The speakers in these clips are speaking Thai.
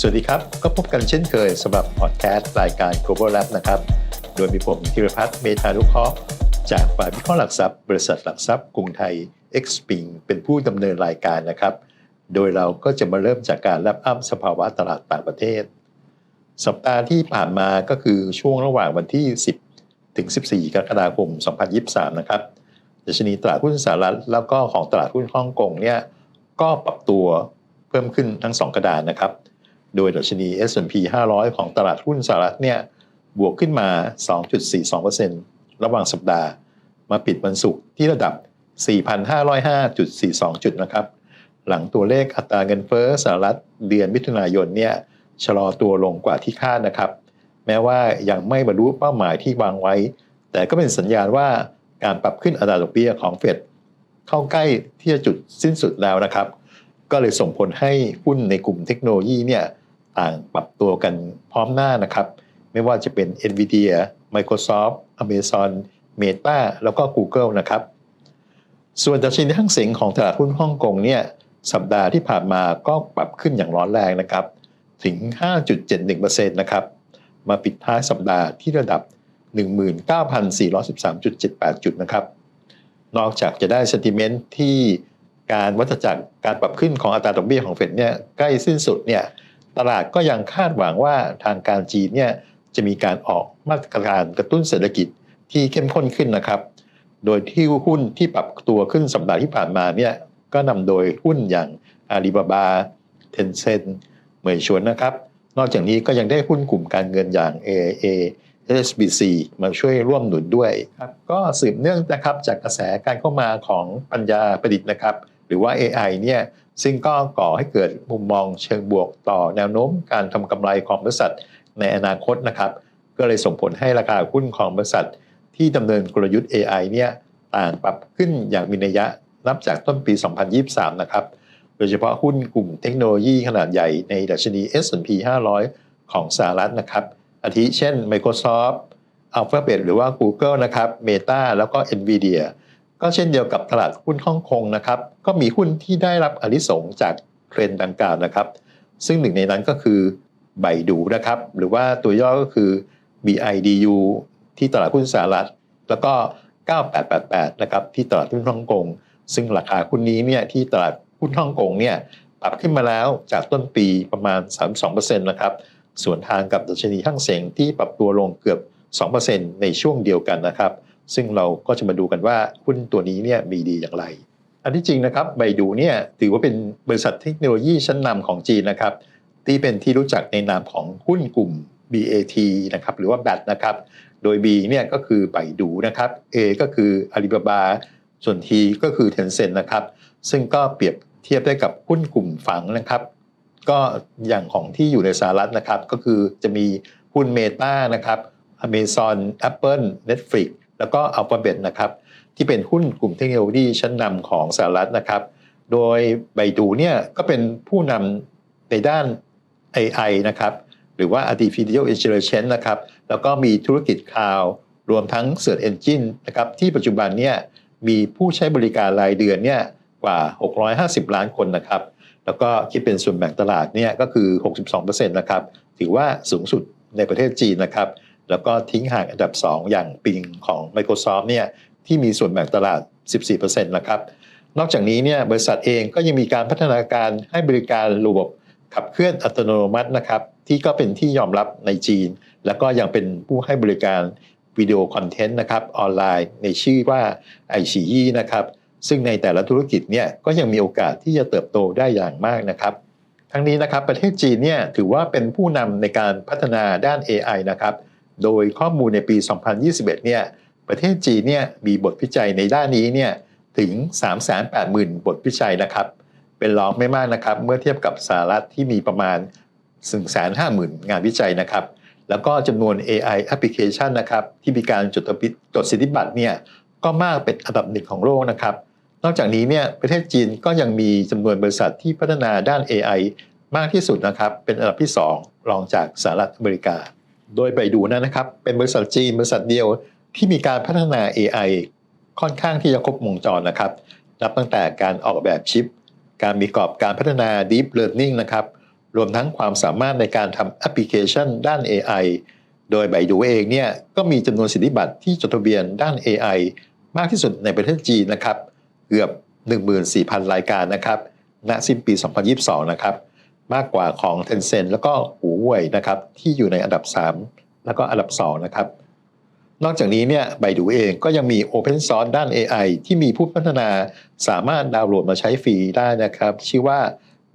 สวัสดีครับ ก็พบกันเช่นเคยสำหรับพอดแคสต์รายการ Global Lab นะครับ โดยมีผมธีรพัฒน์เมธานุเคราะห์จากฝ่ายวิเคราะห์หลักทรัพย์ บริษัทหลักทรัพย์กรุงไทย x p i n g เป็นผู้ดำเนินรายการนะครับ โดยเราก็จะมาเริ่มจากการรับอ้ำสภาวะตลาดต่างประเทศ สัปดาห์ที่ผ่านมาก็คือช่วงระหว่างวันที่ 10 ถึง 14 กรกฎาคม 2023 นะครับดัชนีตลาดหุ้นสหรัฐแล้วก็ของตลาดหุ้นฮ่องกงเนี่ยก็ปรับตัวเพิ่มขึ้นทั้ง 2 กระดานนะครับ โดยดัชนี S&P 500 ของตลาดหุ้นสหรัฐเนี่ยบวกขึ้นมา 2.42%ระหว่างสัปดาห์มาปิดวันศุกร์ที่ระดับ 4,505.42 จุดนะครับ หลังตัวเลขอัตราเงินเฟ้อสหรัฐเดือนมิถุนายนเนี่ยชะลอตัวลงกว่าที่คาดนะครับ แม้ว่ายังไม่บรรลุเป้าหมายที่วางไว้ แต่ก็เป็นสัญญาณว่าการปรับขึ้นอัตราดอกเบี้ยของเฟดเข้าใกล้ที่จะจุดสิ้นสุดแล้วนะครับ ก็เลยส่งผลให้หุ้นในกลุ่มเทคโนโลยีเนี่ยต่างปรับตัวกันพร้อมหน้านะครับ ไม่ว่าจะเป็น NVIDIA Microsoft Amazon Meta แล้วก็ Google นะครับ ส่วนดัชนีทั้งเสียงของตลาดหุ้นฮ่องกงเนี่ยสัปดาห์ที่ผ่านมาก็ปรับขึ้นอย่างร้อนแรงนะครับ ถึง 5.71%นะครับ มาปิดท้ายสัปดาห์ที่ระดับ 19,413.78 จุดนะครับ นอกจากจะได้เซนติเมนต์ที่ การวัฏจักรการปรับขึ้นของอัตราดอกเบี้ยของเฟดเนี่ยใกล้สิ้นสุดเนี่ยตลาดก็ยังคาดหวังว่าทางการจีนเนี่ยจะมีการออกมาตรการกระตุ้นเศรษฐกิจที่เข้มข้นขึ้นนะครับ โดยที่หุ้นที่ปรับตัวขึ้นสัปดาห์ที่ผ่านมาเนี่ยก็นำโดยหุ้นอย่างอาลีบาบาเทนเซนเหมยชวนนะครับ นอกจากนี้ก็ยังได้หุ้นกลุ่มการเงินอย่าง A A SBC มาช่วยร่วมหนุนด้วยครับก็สืบเนื่องนะครับจากกระแสการเข้ามาของปัญญาประดิษฐ์นะครับ หรือว่า AI เนี่ยซึ่งก็ก่อให้เกิดมุมมองเชิงบวกต่อแนวโน้มการทำกำไรของบริษัทในอนาคตนะครับ ก็เลยส่งผลให้ราคาหุ้นของบริษัท ที่ดำเนินกลยุทธ์ AI เนี่ยต่างปรับขึ้นอย่างมีนัยยะนับจากต้นปี 2023 นะครับ โดยเฉพาะหุ้นกลุ่มเทคโนโลยีขนาดใหญ่ในดัชนี S&P 500 ของสหรัฐนะครับ อาทิเช่น Microsoft Alphabet หรือว่า Google นะครับ Meta แล้วก็ Nvidia ก็เช่นเดียวกับตลาดหุ้นฮ่องกงนะครับ ก็มีหุ้นที่ได้รับอนิสงส์จากเทรนด์ดังกล่าวนะครับ ซึ่งหนึ่งในนั้นก็คือไบดูนะครับ หรือว่าตัวย่อก็คือ BIDU ที่ตลาดหุ้นสหรัฐ แล้วก็ 9888 นะครับ ที่ตลาดหุ้นฮ่องกง ซึ่งราคาหุ้นนี้เนี่ยที่ตลาดหุ้นฮ่องกงเนี่ยปรับขึ้นมาแล้วจากต้นปีประมาณ 32%นะครับ ส่วนทางกับดัชนีห้างเสงที่ปรับตัวลงเกือบ 2%ในช่วงเดียวกันนะครับ ซึ่งเราก็จะมาดูกันว่าหุ้นตัวนี้เนี่ยมีดีอย่างไร อันที่จริงนะครับไบดูเนี่ยถือว่าเป็นบริษัทเทคโนโลยีชั้นนำของจีนนะครับ ที่เป็นที่รู้จักในนามของหุ้นกลุ่ม BAT นะครับหรือว่า BAT นะครับ โดย B เนี่ยก็คือไบดูนะครับ A ก็คืออาลีบาบาส่วน T ก็คือ Tencent นะครับ ซึ่งก็เปรียบเทียบได้กับหุ้นกลุ่มฝังนะครับ ก็อย่างของที่อยู่ในสหรัฐนะครับ ก็คือจะมีหุ้น Meta นะครับ Amazon Apple Netflix แล้วก็ Alphabet นะครับที่เป็นหุ้นกลุ่มเทคโนโลยีชั้นนำของสหรัฐนะครับ โดยไบดูเนี่ยก็เป็นผู้นำในด้าน AI นะครับหรือว่า Artificial Intelligence นะครับแล้วก็มีธุรกิจคลาวรวมทั้ง Search Engine นะครับที่ปัจจุบันเนี่ยมีผู้ใช้บริการรายเดือนเนี่ยกว่า 650 ล้านคนนะครับ แล้วก็คิดเป็นส่วนแบ่งตลาดเนี่ยก็คือ 62%นะครับ ถือว่าสูงสุดในประเทศจีนนะครับ แล้วก็ทิ้งห่างอันดับ 2 อย่างปิงของ Microsoft เนี่ยที่มีส่วนแบ่งตลาด 14%นะครับ นอกจากนี้เนี่ยบริษัทเองก็ยังมีการพัฒนาการให้บริการระบบขับเคลื่อนอัตโนมัตินะครับ ที่ก็เป็นที่ยอมรับในจีน แล้วก็ยังเป็นผู้ให้บริการวิดีโอคอนเทนต์นะครับออนไลน์ในชื่อว่าไอชียี่นะครับ ซึ่งในแต่ละธุรกิจเนี่ยก็ยังมีโอกาสที่จะเติบโตได้อย่างมากนะครับ ทั้งนี้นะครับประเทศจีนเนี่ยถือว่าเป็นผู้นำในการพัฒนาด้าน AI นะครับ โดยข้อมูลในปี 2021 เนี่ย ประเทศจีนเนี่ยมีบทวิจัยในด้านนี้เนี่ยถึง 380,000 บทวิจัยนะครับ เป็นรองไม่มากนะครับ เมื่อเทียบกับสหรัฐที่มีประมาณ 150,000 งานวิจัยนะครับ แล้วก็จำนวน AI application นะครับ ที่มีการจดจดสิทธิบัตรเนี่ยก็มากเป็นอันดับหนึ่งของโลกนะครับ นอกจากนี้เนี่ยประเทศจีนก็ยังมีจำนวนบริษัทที่พัฒนาด้าน AI มากที่สุดนะครับ เป็นอันดับที่ 2 รองจากสหรัฐอเมริกา โดยไปดูนะนะครับ เป็นบริษัทจีนบริษัทเดียวที่มีการพัฒนา AI ค่อนข้างที่จะครบวงจรนะครับ นับตั้งแต่การออกแบบชิป การมีกรอบการพัฒนา Deep Learning นะครับ รวมทั้งความสามารถในการทำแอปพลิเคชันด้าน AI โดยไบดูเองเนี่ยก็มีจำนวนสิทธิบัตรที่จดทะเบียนด้าน AI มากที่สุดในประเทศจีนนะครับ เกือบ 14,000 รายการนะครับ ณ สิ้นปี 2022 นะครับ มากกว่าของ Tencent แล้วก็หูเว่ยนะครับที่อยู่ในอันดับ 3 แล้วก็อันดับ 2 นะครับ นอกจากนี้เนี่ยไบดูเองก็ยังมี Open Source ด้าน AI ที่มีผู้พัฒนาสามารถดาวน์โหลดมาใช้ฟรีได้นะครับ ชื่อว่า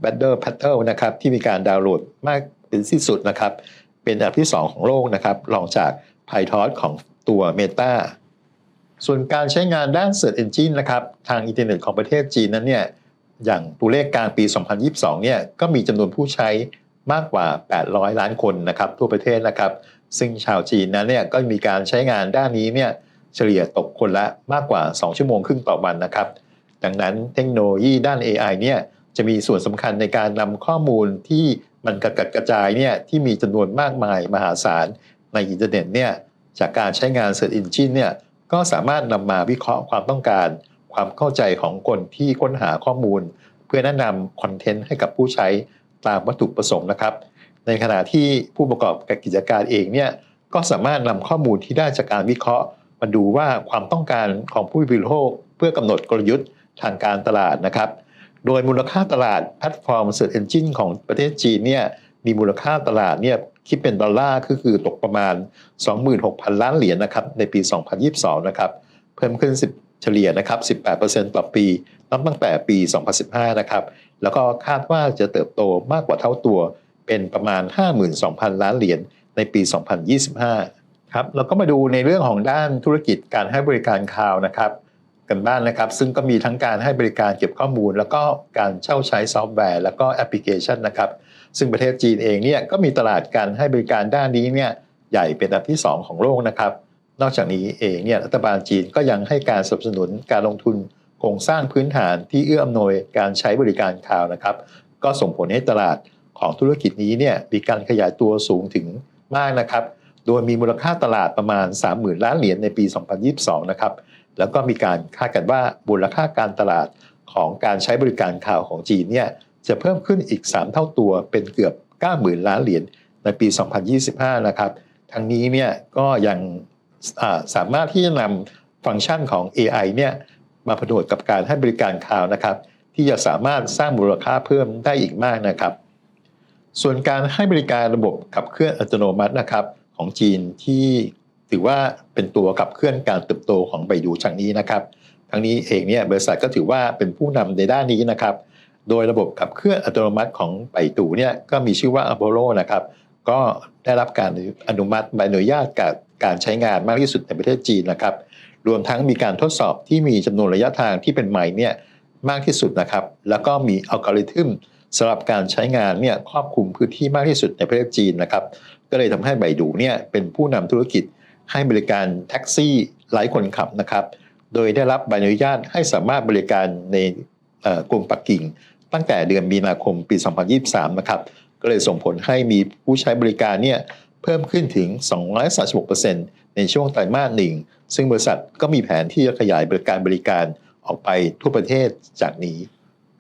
b a d d e r p a t t l e นะครับที่มีการดาวน์โหลดมากเป็นที่สุดนะครับ เป็นอันดับที่ 2 ของโลกนะครับรองจาก PyTorch ของตัว Meta ส่วนการใช้งานด้าน Search Engine นะครับทางอินเทอร์เน็ตของประเทศจีนนั้นเนี่ย อย่างตัวเลขกางปี 2022 เนี่ยก็มีจำนวนผู้ใช้มากกว่า 800 ล้านคนนะครับทั่วประเทศนะครับ ซึ่งชาวจีนนั้นเนี่ยก็มีการใช้งานด้านนี้เนี่ยเฉลี่ยตกคนละมากกว่า 2 ชั่วโมงครึ่งต่อวันนะครับ ดังนั้นเทคโนโลยีด้าน AI เนี่ยจะมีส่วนสำคัญในการนำข้อมูลที่มันกระจัดกระจายเนี่ยที่มีจำนวนมากมายมหาศาลในอินเทอร์เน็ตเนี่ยจากการใช้งาน Search Engine เนี่ยก็สามารถนำมาวิเคราะห์ความต้องการ ความเข้าใจของคนที่ค้นหาข้อมูล เพื่อแนะนำคอนเทนต์ให้กับผู้ใช้ตามวัตถุประสงค์นะครับ ในขณะที่ผู้ประกอบกิจการเองเนี่ยก็สามารถนำข้อมูลที่ได้จากการวิเคราะห์ มาดูว่าความต้องการของผู้บริโภคเพื่อกำหนดกลยุทธ์ทางการตลาดนะครับ โดยมูลค่าตลาดแพลตฟอร์ม Search Engine ของประเทศจีนเนี่ยมีมูลค่าตลาดเนี่ยคิดเป็นดอลลาร์ก็คือตกประมาณ 26,000 ล้านเหรียญนะครับในปี 2022 นะครับ เพิ่มขึ้น เฉลี่ยนะครับ 18%ต่อปีนับตั้งแต่ปี 2015 นะครับ แล้วก็คาดว่าจะเติบโตมากกว่าเท่าตัว เป็นประมาณ 52,000 ล้านเหรียญในปี 2025 ครับ แล้วก็มาดูในเรื่องของด้านธุรกิจการให้บริการคลาวนะครับ กันบ้านนะครับ ซึ่งก็มีทั้งการให้บริการเก็บข้อมูล แล้วก็การเช่าใช้ซอฟต์แวร์ แล้วก็แอปพลิเคชันนะครับ ซึ่งประเทศจีนเองเนี่ยก็มีตลาดการให้บริการด้านนี้เนี่ยใหญ่เป็นอันดับที่ 2 ของโลกนะครับ นอกจากนี้เองเนี่ยรัฐบาลจีนก็ยังให้การสนับสนุนการลงทุนโครงสร้างพื้นฐานที่เอื้ออำนวยการใช้บริการคลาวนะครับ ก็ส่งผลให้ตลาดของธุรกิจนี้เนี่ยมีการขยายตัวสูงถึงมากนะครับ โดยมีมูลค่าตลาดประมาณ 30,000 ล้านเหรียญในปี 2022 นะครับ แล้วก็มีการคาดกันว่ามูลค่าการตลาดของการใช้บริการข่าวของจีนเนี่ยจะเพิ่มขึ้นอีก 3 เท่าตัวเป็นเกือบ 90,000 ล้านเหรียญในปี 2025 นะครับ ทั้งนี้เนี่ยก็ยัง สามารถที่จะนำฟังก์ชันของ AI เนี่ยมาผนวกกับการให้บริการข่าวนะครับ ที่จะสามารถสร้างมูลค่าเพิ่มได้อีกมากนะครับ ส่วนการให้บริการระบบขับเคลื่อนอัตโนมัตินะครับ ของจีนที่ถือว่าเป็นตัวขับเคลื่อนการเติบโตของไบดูจากนี้นะครับ ทั้งนี้เองเนี่ยบริษัทก็ถือว่าเป็นผู้นำในด้านนี้นะครับ โดยระบบขับเคลื่อนอัตโนมัติของไบดูเนี่ยก็มีชื่อว่า Apollo นะครับ ก็ได้รับการอนุมัติใบอนุญาตกับการใช้งานมากที่สุดในประเทศจีนนะครับ รวมทั้งมีการทดสอบที่มีจำนวนระยะทางที่เป็นใหม่เนี่ยมากที่สุดนะครับ แล้วก็มีอัลกอริทึมสำหรับการใช้งานเนี่ยครอบคลุมพื้นที่มากที่สุดในประเทศจีนนะครับ ก็เลยทำให้ไบดูเนี่ยเป็นผู้นำธุรกิจให้บริการแท็กซี่ไร้คนขับนะครับ โดยได้รับใบอนุญาตให้สามารถบริการในกรุงปักกิ่ง ตั้งแต่เดือนมีนาคมปี 2023 นะครับ ก็เลยส่งผลให้มีผู้ใช้บริการเนี่ยเพิ่มขึ้นถึง 236%ในช่วงไตรมาสหนึ่ง ซึ่งบริษัทก็มีแผนที่จะขยายบริการบริการออกไปทั่วประเทศจากนี้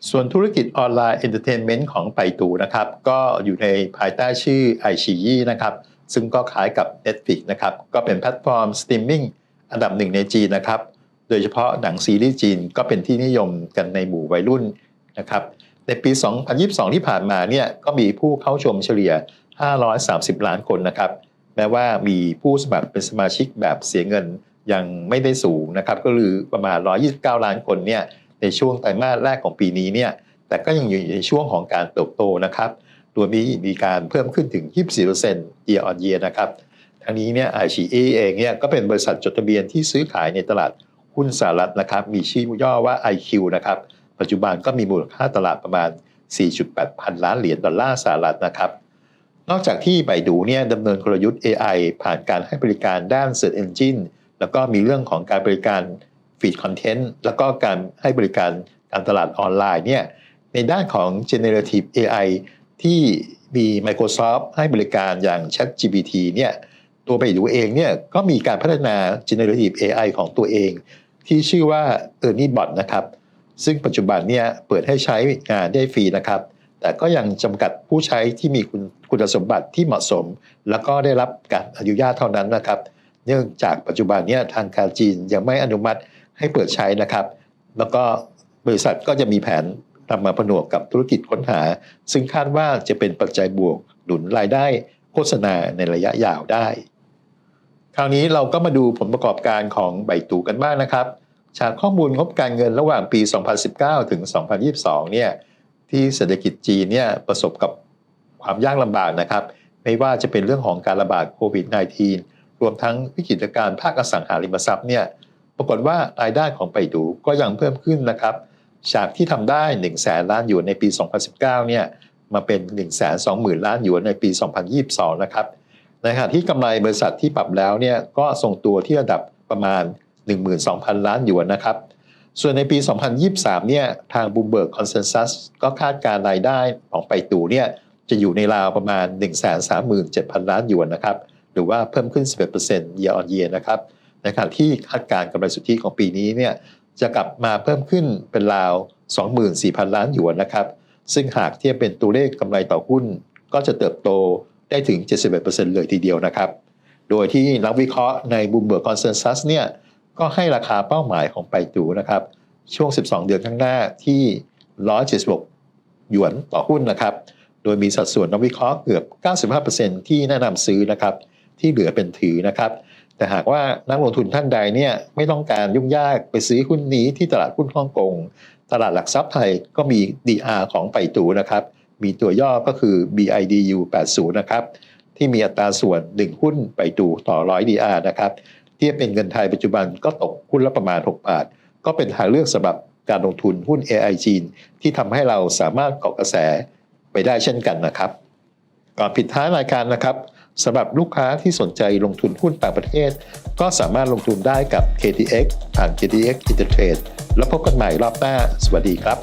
ส่วนธุรกิจออนไลน์เอนเตอร์เทนเมนต์ของไปตูนะครับ ก็อยู่ในภายใต้ชื่อไอชียี่นะครับ ซึ่งก็คล้ายกับ Netflix นะครับ ก็เป็นแพลตฟอร์มสตรีมมิ่งอันดับหนึ่งในจีนนะครับ โดยเฉพาะหนังซีรีส์จีนก็เป็นที่นิยมกันในหมู่วัยรุ่นนะครับ ในปี 2022 ที่ผ่านมาเนี่ยก็มีผู้เข้าชมเฉลี่ย 530 ล้านคนนะครับ แม้ว่ามีผู้สมัครเป็นสมาชิกแบบเสียเงินยังไม่ได้สูงนะครับ ก็คือประมาณ 129 ล้านคนเนี่ยในช่วงไตรมาสแรกของปีนี้เนี่ยแต่ก็ยังอยู่ในช่วงของการเติบโตนะครับโดยมีมีการเพิ่มขึ้นถึง 24% year on year นะครับทั้งนี้เนี่ย ICE เองเนี่ยก็เป็นบริษัทจดทะเบียนที่ซื้อขายในตลาดหุ้นสหรัฐนะครับ มีชื่อย่อว่า IQ นะครับ ปัจจุบันก็มีมูลค่าตลาดประมาณ 4.8 พันล้านเหรียญดอลลาร์สหรัฐนะครับ นอกจากที่ไบดูเนี่ยดำเนินกลยุทธ์ AI ผ่านการให้บริการด้าน Search Engine แล้วก็มีเรื่องของการบริการฟีดคอนเทนต์แล้วก็การให้บริการการตลาดออนไลน์เนี่ยในด้านของ generative AI ที่มี Microsoft ให้บริการอย่าง ChatGPT เนี่ยตัวไปดูเองเนี่ยก็มีการพัฒนา generative AI ของตัวเอง ที่ชื่อว่า Ernie Bot นะครับ ซึ่งปัจจุบันเนี่ยเปิดให้ใช้งานได้ฟรีนะครับ แต่ก็ยังจำกัดผู้ใช้ที่มีคุณคุณสมบัติที่เหมาะสม แล้วก็ได้รับการอนุญาตเท่านั้นนะครับ เนื่องจากปัจจุบันเนี้ทางการจีนยังไม่อนุมัติให้เปิดใช้นะครับ แล้วก็บริษัทก็จะมีแผนนำมาผนวกกับธุรกิจค้นหา ซึ่งคาดว่าจะเป็นปัจจัยบวกหนุนรายได้โฆษณาในระยะยาวได้ คราวนี้เราก็มาดูผลประกอบการของใบตูกันบ้างนะครับ จากข้อมูลงบการเงินระหว่างปี 2019 ถึง 2022 เนี่ยที่เศรษฐกิจจีนเนี่ยประสบกับความยากลำบากนะครับ ไม่ว่าจะเป็นเรื่องของการระบาดโควิด -19 รวมทั้งวิกฤตการณ์ภาคอสังหาริมทรัพย์เนี่ยปรากฏว่ารายได้ของไปดูก็ยังเพิ่มขึ้นนะครับจากที่ทำได้ 1 0 0 0 0แสนล้านหยวนในปี 2019 เนี่ยมาเป็น 1 2 0 0 0 0 ล้านหยวนในปี 2022 นะครับในขณะที่กำไรบริษัทที่ปรับแล้วเนี่ยก็ทรงตัวที่ระดับประมาณ 12,000 ล้านหยวนนะครับ ส่วนในปี 2023 เนี่ยทาง Bloomberg Consensus ก็คาดการรายได้ของไปตู่เนี่ยจะอยู่ในราวประมาณ 137,000 ล้านหยวนนะครับ หรือว่าเพิ่มขึ้น 11% year on year นะครับในขณะที่คาดการกำไรสุทธิของปีนี้เนี่ยจะกลับมาเพิ่มขึ้นเป็นราว 24,000 ล้านหยวนนะครับ ซึ่งหากเทียบเป็นตัวเลขกำไรต่อหุ้น ก็จะเติบโตได้ถึง 71%เลยทีเดียวนะครับ โดยที่นักวิเคราะห์ใน Bloomberg Consensus เนี่ย ก็ให้ราคาเป้าหมายของไปตูนะครับ ช่วง 12 เดือนข้างหน้าที่ 176 หยวนต่อหุ้นนะครับ โดยมีสัดส่วนนักวิเคราะห์เกือบ 95%ที่แนะนำซื้อนะครับ ที่เหลือเป็นถือนะครับ แต่หากว่านักลงทุนท่านใดเนี่ยไม่ต้องการยุ่งยากไปซื้อหุ้นนี้ที่ตลาดหุ้นฮ่องกง ตลาดหลักทรัพย์ไทยก็มี DR ของไปตูนะครับ มีตัวย่อก็คือ BIDU 80 นะครับ ที่มีอัตราส่วน 1 หุ้นไปตูต่อ 100 DR นะครับ ทียบเป็นเงินไทยปัจจุบันก็ตกหุ้นละประมาณ 6 บาท ก็เป็นทางเลือกสำหรับการลงทุนหุ้น AI จีน ที่ทำให้เราสามารถเกาะกระแสไปได้เช่นกันนะครับ ก่อนปิดท้ายรายการนะครับสำหรับลูกค้าที่สนใจลงทุนหุ้นต่างประเทศ ก็สามารถลงทุนได้กับ KTX ผ่าน KTX Intertrade แล้วพบกันใหม่รอบหน้า สวัสดีครับ